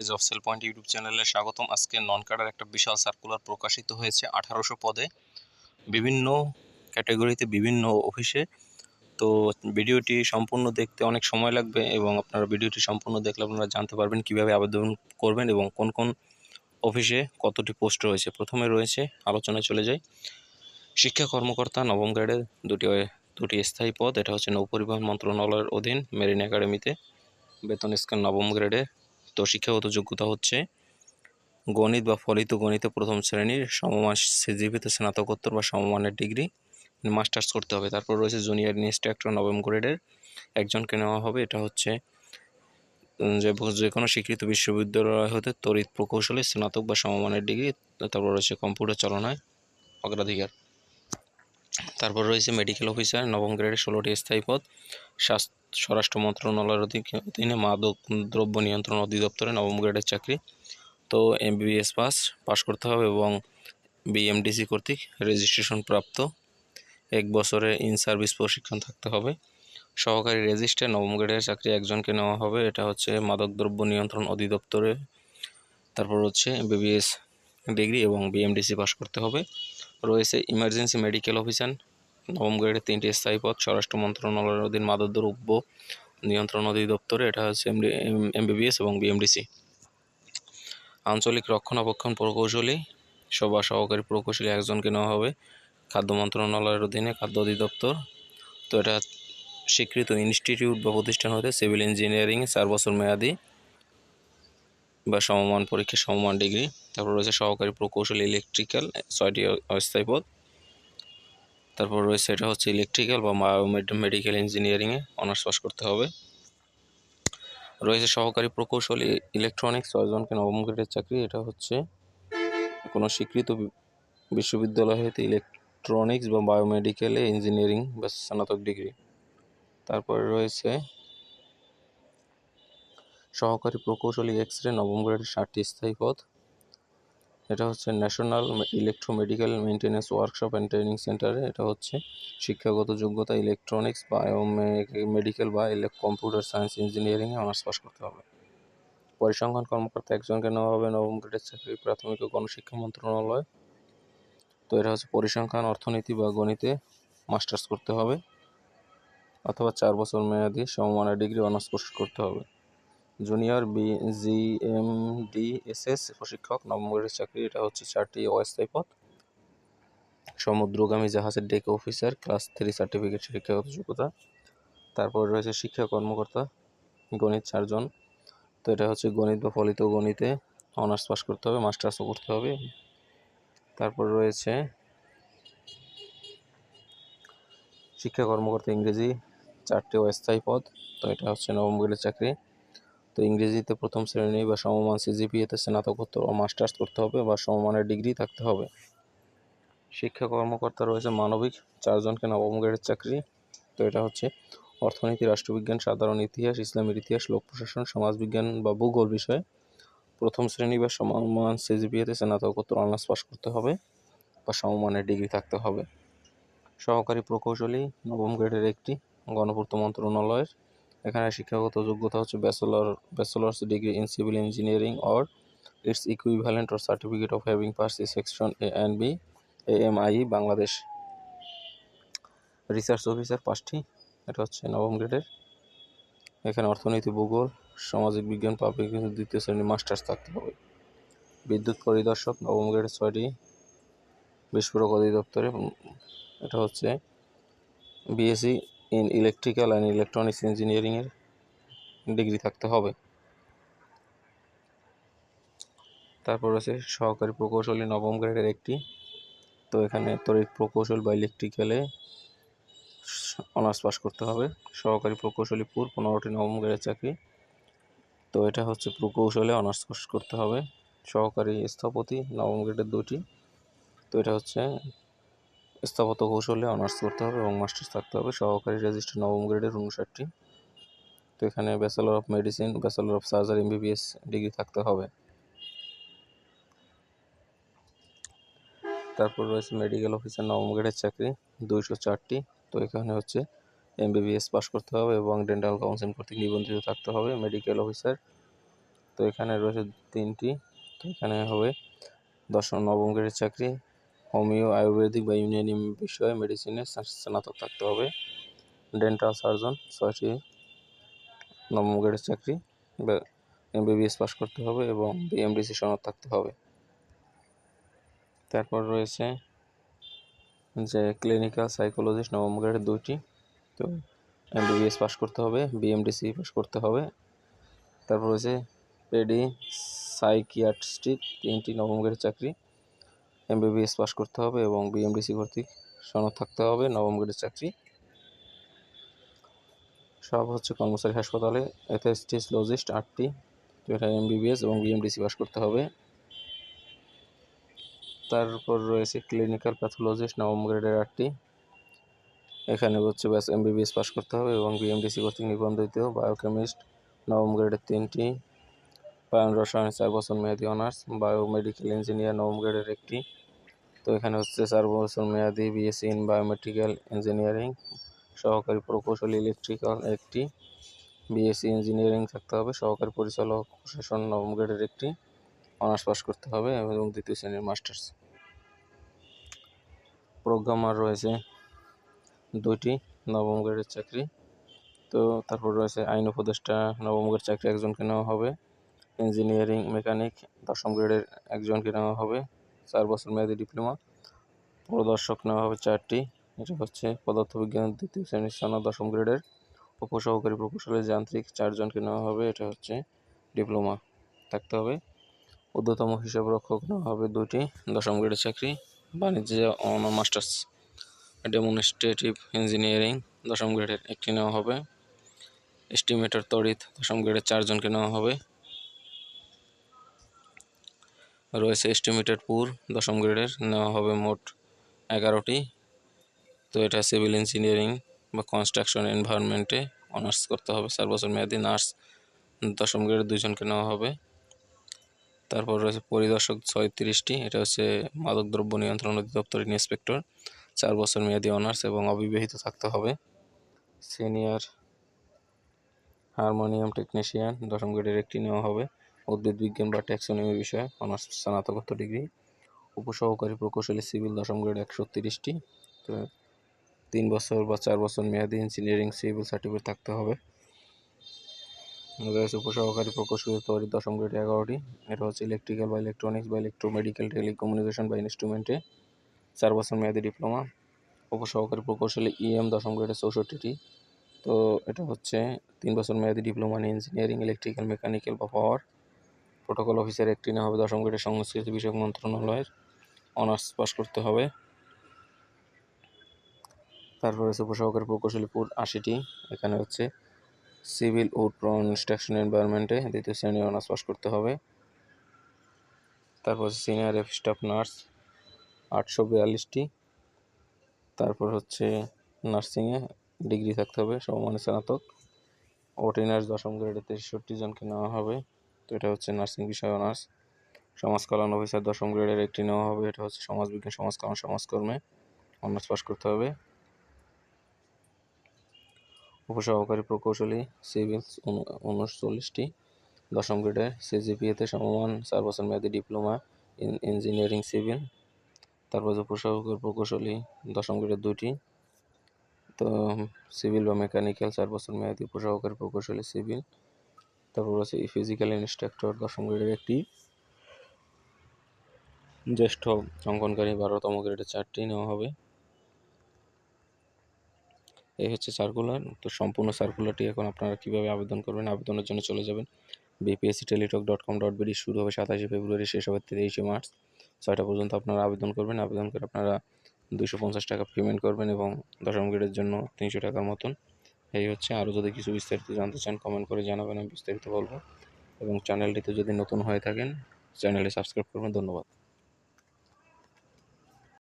Page of sale point YouTube চ্যানেলে স্বাগতম। আজকে নন কার্ডার একটা বিশাল সার্কুলার প্রকাশিত হয়েছে আঠারোশো পদে। বিভিন্ন ক্যাটাগরিতে বিভিন্ন অফিসে তো ভিডিওটি সম্পূর্ণ দেখতে অনেক সময় লাগবে এবং আপনারা ভিডিওটি সম্পূর্ণ দেখলে আপনারা জানতে পারবেন কীভাবে আবেদন করবেন এবং কোন কোন অফিসে কতটি পোস্ট রয়েছে। প্রথমে রয়েছে, আলোচনায় চলে যাই। শিক্ষা কর্মকর্তা নবম গ্রেডের দুটি দুটি স্থায়ী পদ। এটা হচ্ছে নৌপরিবহন মন্ত্রণালয়ের অধীন, মেরিন একাডেমিতে। বেতন স্কেল নবম গ্রেডের তো শিক্ষাগত যোগ্যতা হচ্ছে গণিত বা ফলিত গণিতে প্রথম শ্রেণির সমমান সিজিপিতে স্নাতকোত্তর বা সমমানের ডিগ্রি, মাস্টার্স করতে হবে। তারপর রয়েছে জুনিয়র ইনস্ট্রাক্টর নবম গ্রেডের একজনকে নেওয়া হবে। এটা হচ্ছে যে যে কোনো স্বীকৃত বিশ্ববিদ্যালয় হতে তড়িৎ প্রকৌশলে স্নাতক বা সমমানের ডিগ্রি, তারপর রয়েছে কম্পিউটার চালনায় অগ্রাধিকার। তারপর রয়েছে মেডিকেল অফিসার নবম গ্রেডের ষোলোটি স্থায়ী পদ, স্বাস্থ্য স্বরাষ্ট্র মন্ত্রণালয়ের অধীনে মাদক দ্রব্য নিয়ন্ত্রণ অধিদপ্তরে নবম গ্রেডের চাকরি। তো এমবিবিএস পাস পাস করতে হবে এবং বিএমডিসি কর্তৃক রেজিস্ট্রেশন প্রাপ্ত। এক বছরে ইন সার্ভিস প্রশিক্ষণ থাকতে হবে। সহকারী রেজিস্ট্রার নবম গ্রেডের চাকরি একজনকে নেওয়া হবে। এটা হচ্ছে মাদকদ্রব্য নিয়ন্ত্রণ অধিদপ্তরে। তারপর হচ্ছে বিবিএস ডিগ্রি এবং বিএমডিসি পাস করতে হবে। রয়েছে ইমার্জেন্সি মেডিকেল অফিসার নবম গ্রেডের তিনটি স্থায়ী পদ, স্বরাষ্ট্র মন্ত্রণালয়ের অধীন মাদকদ্রব্য নিয়ন্ত্রণ অধিদপ্তরে, এটা হচ্ছে এমডি, এমবিবিএস এবং বিএমডিসি। আঞ্চলিক রক্ষণাবেক্ষণ প্রকৌশলী, সভা সহকারী প্রকৌশলী একজনকে নেওয়া হবে খাদ্য মন্ত্রণালয়ের অধীনে খাদ্য অধিদপ্তর। তো এটা স্বীকৃত ইনস্টিটিউট বা প্রতিষ্ঠান হতে সিভিল ইঞ্জিনিয়ারিং, চার বছর মেয়াদি বা সমমান পরীক্ষা সমমান ডিগ্রি। তারপর রয়েছে সহকারী প্রকৌশলী, ইলেকট্রিক্যাল, ছয়টি অস্থায়ী পদ। তারপর রয়েছে এটা হচ্ছে ইলেকট্রিক্যাল বা মেডিকেল ইঞ্জিনিয়ারিংয়ে অনার্স পাস করতে হবে। রয়েছে সহকারী প্রকৌশলী ইলেকট্রনিক্স ছয়জনকে নবম গ্রেডের চাকরি, এটা হচ্ছে কোনো স্বীকৃত বিশ্ববিদ্যালয় হইতে ইলেকট্রনিক্স বা বায়োমেডিকেলে ইঞ্জিনিয়ারিং বা স্নাতক ডিগ্রি তারপরে রয়েছে সহকারী প্রকৌশলী এক্স রে নবম গ্রেডের ষাটটি স্থায়ী পদ। এটা হচ্ছে national electromedical maintenance workshop and training সেন্টারে এটা হচ্ছে শিক্ষাগত যোগ্যতা ইলেকট্রনিক্স বায়ো মেডিকেল বা কম্পিউটার সায়েন্স ইঞ্জিনিয়ারিংয়ে অনার্স পাস করতে হবে। পরিসংখ্যান কর্মকর্তা একজনকে নেওয়া হবে নবম গ্রেডের চাকরি, প্রাথমিক ও গণশিক্ষা মন্ত্রণালয়। তো এটা হচ্ছে পরিসংখ্যান, অর্থনীতি বা গণিতে মাস্টার্স করতে হবে। অথবা চার বছর মেয়াদি সমমানের ডিগ্রি অনার্স কোর্স করতে হবে। Junior B, G, M, D, S S প্রশিক্ষক নবম চাকরি, এটা হচ্ছে চারটি অস্থায়ী পদ। সমুদ্রগামী জাহাজের deck officer, class three certificate শিক্ষাগত যোগ্যতা। তারপর রয়েছে শিক্ষা কর্মকর্তা, গণিত চারজন। তো এটা হচ্ছে গণিত বা ফলিত গণিতে অনার্স পাস করতে হবে, মাস্টার্সও করতে হবে। তারপর রয়েছে শিক্ষা কর্মকর্তা ইংরেজি, চারটি অস্থায়ী পদ। তো এটা হচ্ছে নবম চাকরি। তো ইংরেজিতে প্রথম শ্রেণি বা সমমান সিজিপিএতে স্নাতকোত্তর ও মাস্টার্স করতে হবে বা সমমানের ডিগ্রি থাকতে হবে। শিক্ষা কর্মকর্তা রয়েছে মানবিক, চারজনকে নবম গ্রেডের চাকরি। তো এটা হচ্ছে অর্থনীতি, রাষ্ট্রবিজ্ঞান, সাধারণ ইতিহাস, ইসলামের ইতিহাস, লোক প্রশাসন, সমাজবিজ্ঞান বা ভূগোল বিষয়ে। প্রথম শ্রেণি বা সমমান সিজিপিএতে স্নাতকোত্তর অনার্স পাস করতে হবে বা সমমানের ডিগ্রি থাকতে হবে। সহকারী প্রকৌশলী, নবম গ্রেডের একটি গণপূর্ত মন্ত্রণালয়ের এখানে শিক্ষাগত যোগ্যতা হচ্ছে bachelor bachelors degree in civil engineering or its equivalent or certificate of having pass the section A and B A M I Bangladesh research officer পাঁচটি, এটা হচ্ছে নবম গ্রেডের। এখানে অর্থনীতি, ভূগোল, সামাজিক বিজ্ঞান পাবলিক দ্বিতীয় শ্রেণির মাস্টার্স থাকতে হবে। বিদ্যুৎ পরিদর্শক, নবম গ্রেডের ছয়টি বিস্ফোরক অধিদপ্তরে এটা হচ্ছে BSc in electrical and electronics ইঞ্জিনিয়ারিংয়ের ডিগ্রি থাকতে হবে। তারপর আছে সহকারী প্রকৌশলী নবম গ্রেডের একটি। তো এখানে তড়িৎ প্রকৌশল বা ইলেকট্রিক্যালে অনার্স পাস করতে হবে। সহকারী প্রকৌশলী পুর পনেরোটি নবম গ্রেডের চাকরি। তো এটা হচ্ছে প্রকৌশলে অনার্স কোর্স করতে হবে। সহকারী স্থপতি নবম গ্রেডের দুটি তো এটা হচ্ছে স্থাপত্য কৌশলে অনার্স করতে হবে এবং মাস্টার্স থাকতে হবে। সহকারী রেজিস্টার নবম গ্রেডের উনষাটটি। তো এখানে bachelor of medicine bachelor of surgery MBBS degree থাকতে হবে। তারপর রয়েছে মেডিকেল অফিসার নবম গ্রেডের চাকরি, দুইশো চারটি। তো এখানে হচ্ছে এমবিবিএস পাস করতে হবে এবং ডেন্টাল কাউন্সিল কর্তৃক নিবন্ধিত থাকতে হবে মেডিকেল অফিসার তো এখানে রয়েছে তিনটি। তো এখানে হবে দশম নবম গ্রেডের চাকরি হোমিও, আয়ুর্বেদিক বা ইউনানি বিষয়ে মেডিসিনে স্নাতক থাকতে হবে। ডেন্টাল সার্জন, ছয়টি নবম গ্রেডের চাকরি বা এমবিবিএস পাস করতে হবে এবং বিএমডিসি সনদ থাকতে হবে। তারপর রয়েছে যে ক্লিনিক্যাল সাইকোলজিস্ট নবম গ্রেডের দুইটি, তো এমবিবিএস পাস করতে হবে, বিএমডিসি পাস করতে হবে। তারপর রয়েছে পেডি সাইকিয়াট্রিস্টিক তিনটি নবম গ্রেডের চাকরি। এমবিবিএস পাস করতে হবে এবং বিএমডিসি কর্তৃক সনদ থাকতে হবে, নবম গ্রেডের চাকরি। সব হচ্ছে কর্মচারী হাসপাতালে এথেস্টিস লজিস্ট আটটি এটা এমবিবিএস এবং বিএমডিসি পাস করতে হবে। তারপর রয়েছে ক্লিনিক্যাল প্যাথোলজিস্ট নবম গ্রেডের আটটি। এখানে হচ্ছে ব্যাস এমবিবিএস পাস করতে হবে এবং বিএমডিসি কর্তৃক নিবন্ধিত বায়োকেমিস্ট নবম গ্রেডের তিনটি। প্রাণ রসায়ন চার বছর মেয়াদি অনার্স, বায়োমেডিক্যাল ইঞ্জিনিয়ার নবম গ্রেডের একটি। তো এখানে হচ্ছে চার বছর মেয়াদি, বিএসসি ইন বায়োমেডিক্যাল ইঞ্জিনিয়ারিং সহকারী প্রকৌশলী ইলেকট্রিক্যাল একটি। বিএসসি ইঞ্জিনিয়ারিং থাকতে হবে, সহকারী পরিচালক প্রশাসন নবম গ্রেডের একটি। অনার্স পাস করতে হবে এবং দ্বিতীয় শ্রেণির মাস্টার্স। প্রোগ্রামার রয়েছে দুইটি নবম গ্রেডের চাকরি। তো তারপর রয়েছে আইন উপদেষ্টা নবম গ্রেড চাকরি একজনকে নেওয়া হবে। ইঞ্জিনিয়ারিং, মেকানিক, দশম গ্রেডের একজনকে নেওয়া হবে, চার বছর মেয়াদি ডিপ্লোমা। প্রদর্শক নেওয়া হবে চারটি। এটা হচ্ছে পদার্থবিজ্ঞান দ্বিতীয় শ্রেণির সনদ দশম গ্রেডের। উপসহকারী প্রকৌশলী যান্ত্রিক চারজনকে নেওয়া হবে, এটা হচ্ছে ডিপ্লোমা থাকতে হবে। ঊর্ধ্বতম হিসাব রক্ষক নেওয়া হবে দুটি দশম গ্রেডের চাকরি, বাণিজ্য অন মাস্টার্স ডেমনস্ট্রেটিভ ইঞ্জিনিয়ারিং, দশম গ্রেডের একটি নেওয়া হবে। এস্টিমেটর তড়িৎ, দশম গ্রেডের চারজনকে নেওয়া হবে। রয়েছে এস্টিমেটেড পুর দশম গ্রেডের নেওয়া হবে মোট এগারোটি। তো এটা সিভিল ইঞ্জিনিয়ারিং বা কনস্ট্রাকশন এনভায়রনমেন্টে অনার্স করতে হবে। চার বছর মেয়াদি নার্স দশম গ্রেডের দুজনকে নেওয়া হবে। তারপর রয়েছে পরিদর্শক ছয় ছয়ত্রিশটি। এটা হচ্ছে মাদকদ্রব্য নিয়ন্ত্রণ অধিদপ্তরের ইন্সপেক্টর চার বছর মেয়াদি অনার্স এবং অবিবাহিত থাকতে হবে। সিনিয়র হারমোনিয়াম টেকনিশিয়ান দশম গ্রেডের একটি নেওয়া হবে। উদ্ভিদ বিজ্ঞান বা ট্যাক্সোনমি বিষয়ে অনার্স স্নাতকোত্তর ডিগ্রি উপসহকারী প্রকৌশলী সিভিল দশম গ্রেড একশো তিরিশটি। তো তিন বছর বা চার বছর মেয়াদি ইঞ্জিনিয়ারিং সিভিল সার্টিফিকেট থাকতে হবে। রয়েছে উপসহকারী প্রকৌশলী তৈরি দশম গ্রেড এগারোটি। এটা হচ্ছে ইলেকট্রিক্যাল বা ইলেকট্রনিক্স বা ইলেকট্রোমেডিক্যাল টেলিকমিউনিকেশন বা ইনস্ট্রুমেন্টে চার বছর মেয়াদি ডিপ্লোমা উপসহকারী প্রকৌশলী ইএম দশম গ্রেডের চৌষট্টিটি। তো এটা হচ্ছে তিন বছর মেয়াদি ডিপ্লোমা ইঞ্জিনিয়ারিং ইলেকট্রিক্যাল মেকানিক্যাল বা পাওয়ার প্রোটোকল অফিসার একটি না হবে, দশম গ্রেডের সংস্কৃতি বিষয়ক মন্ত্রণালয়ের অনার্স পাস করতে হবে। তারপরে হচ্ছে উপসহকারী প্রকৌশলী পুর আশিটি, এখানে হচ্ছে সিভিল ও কনস্ট্রাকশন এনভায়রনমেন্টে দ্বিতীয় শ্রেণি অনার্স পাস করতে হবে। তারপর হচ্ছে সিনিয়র এফ স্টাফ নার্স আটশো বিয়াল্লিশটি, তারপর হচ্ছে নার্সিংয়ে ডিগ্রি থাকতে হবে, সমমানের স্নাতক। ওটি নার্স দশম গ্রেডে তেষট্টি জনকে নেওয়া হবে। তো এটা হচ্ছে নার্সিং বিষয় অনার্স সমাজ কল্যাণ অফিসার দশম গ্রেডের একটি নেওয়া হবে। এটা হচ্ছে সমাজবিজ্ঞান, সমাজকল্যাণ, সমাজকর্মে অনার্স পাস করতে হবে। উপসহকারী প্রকৌশলী সিভিল উনচল্লিশটি। দশম গ্রেডের সিজিপিএতে সমমান, চার বছর মেয়াদী ডিপ্লোমা ইন ইঞ্জিনিয়ারিং সিভিল। তারপর উপসহকারী প্রকৌশলী, দশম গ্রেডের দুটি তো সিভিল বা মেকানিক্যাল, চার বছর মেয়াদী উপসহকারী প্রকৌশলী, সিভিল। তারপর আছে ফিজিক্যাল ইনস্ট্রাক্টর দশম গ্রেডের একটি জ্যেষ্ঠ অঙ্কনকারী বারোতম গ্রেডের চারটি নেওয়া হবে। এই হচ্ছে সার্কুলার তো সম্পূর্ণ সার্কুলারটি এখন আপনারা কীভাবে আবেদন করবেন, আবেদনের জন্য চলে যাবেন। BPSC Teletalk dot com dot BD শুরু হবে সাতাশে ফেব্রুয়ারি, শেষ হবে তেইশে মার্চ। ছয়টা পর্যন্ত আপনারা আবেদন করবেন, আবেদন করে আপনারা দুশো পঞ্চাশ টাকা পেমেন্ট করবেন এবং দশম গ্রেডের জন্য তিনশো টাকার মতন এই হচ্ছে। আরও যদি কিছু বিস্তারিত জানতে চান কমেন্ট করে জানাবেন, আমি বিস্তারিত বলব। এবং চ্যানেলটিতে যদি নতুন হয়ে থাকেন চ্যানেলটি সাবস্ক্রাইব করবেন। ধন্যবাদ।